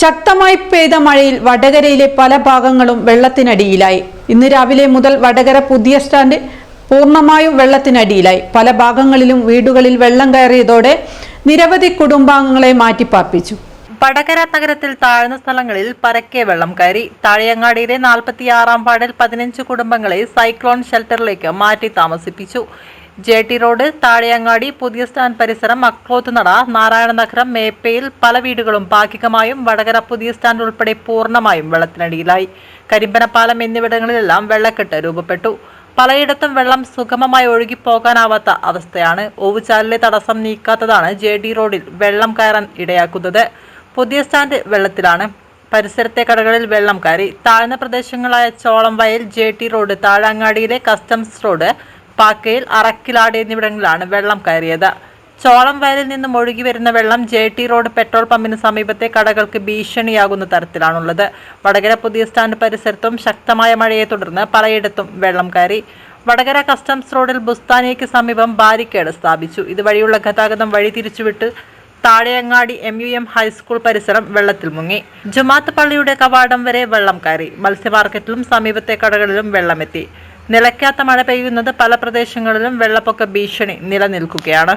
ശക്തമായി പെയ്ത മഴയിൽ വടകരയിലെ പല ഭാഗങ്ങളും വെള്ളത്തിനടിയിലായി. ഇന്ന് രാവിലെ മുതൽ വടകര പുതിയ സ്റ്റാൻഡ് പൂർണമായും വെള്ളത്തിനടിയിലായി. പല ഭാഗങ്ങളിലും വീടുകളിൽ വെള്ളം കയറിയതോടെ നിരവധി കുടുംബാംഗങ്ങളെ മാറ്റിപ്പാർപ്പിച്ചു. വടകര നഗരത്തിൽ താഴ്ന്ന സ്ഥലങ്ങളിൽ പരക്കെ വെള്ളം കയറി. താഴെയങ്ങാടിയിലെ നാൽപ്പത്തിയാറാം വാർഡിൽ പതിനഞ്ച് കുടുംബങ്ങളെ സൈക്ലോൺ ഷെൽട്ടറിലേക്ക് മാറ്റി താമസിപ്പിച്ചു. ജെ ടി റോഡ് താഴെയങ്ങാടി പുതിയ സ്റ്റാൻഡ് പരിസരം അക്ലോത്ത് നട നാരായണനഗരം മേപ്പയിൽ പല വീടുകളും ഭാഗികമായും വടകര പുതിയ സ്റ്റാൻഡ് ഉൾപ്പെടെ പൂർണമായും വെള്ളത്തിനടിയിലായി. കരിമ്പനപ്പാലം എന്നിവിടങ്ങളിലെല്ലാം വെള്ളക്കെട്ട് രൂപപ്പെട്ടു. പലയിടത്തും വെള്ളം സുഗമമായി ഒഴുകിപ്പോകാനാവാത്ത അവസ്ഥയാണ്. ഓവുചാലിലെ തടസ്സം നീക്കാത്തതാണ് ജെ ഡി റോഡിൽ വെള്ളം കയറാൻ ഇടയാക്കുന്നത്. പുതിയ സ്റ്റാൻഡ് വെള്ളത്തിലാണ്. പരിസരത്തെ കടകളിൽ വെള്ളം കയറി. താഴ്ന്ന പ്രദേശങ്ങളായ Cholam Vayal J T road താഴങ്ങാടിയിലെ customs road പാക്കയിൽ അറക്കിലാട് എന്നിവിടങ്ങളിലാണ് വെള്ളം കയറിയത്. ചോളം വയലിൽ നിന്നും ഒഴുകി വരുന്ന വെള്ളം ജെ ടി റോഡ് പെട്രോൾ പമ്പിന് സമീപത്തെ കടകൾക്ക് ഭീഷണിയാകുന്ന തരത്തിലാണുള്ളത്. വടകര പുതിയ സ്റ്റാൻഡ് പരിസരത്തും ശക്തമായ മഴയെ തുടർന്ന് പലയിടത്തും വെള്ളം കയറി. വടകര കസ്റ്റംസ് റോഡിൽ ബുസ്താനിയയ്ക്ക് സമീപം ബാരിക്കേഡ് സ്ഥാപിച്ചു. ഇതുവഴിയുള്ള ഗതാഗതം വഴി തിരിച്ചുവിട്ട് Thazheyangadi M U M high school പരിസരം വെള്ളത്തിൽ മുങ്ങി. ജുമാത്ത് പള്ളിയുടെ കവാടം വരെ വെള്ളം കയറി. മത്സ്യമാർക്കറ്റിലും സമീപത്തെ കടകളിലും വെള്ളമെത്തി. നിലയ്ക്കാത്ത മഴ പെയ്യുന്നത് പല പ്രദേശങ്ങളിലും വെള്ളപ്പൊക്ക ഭീഷണി നിലനിൽക്കുകയാണ്.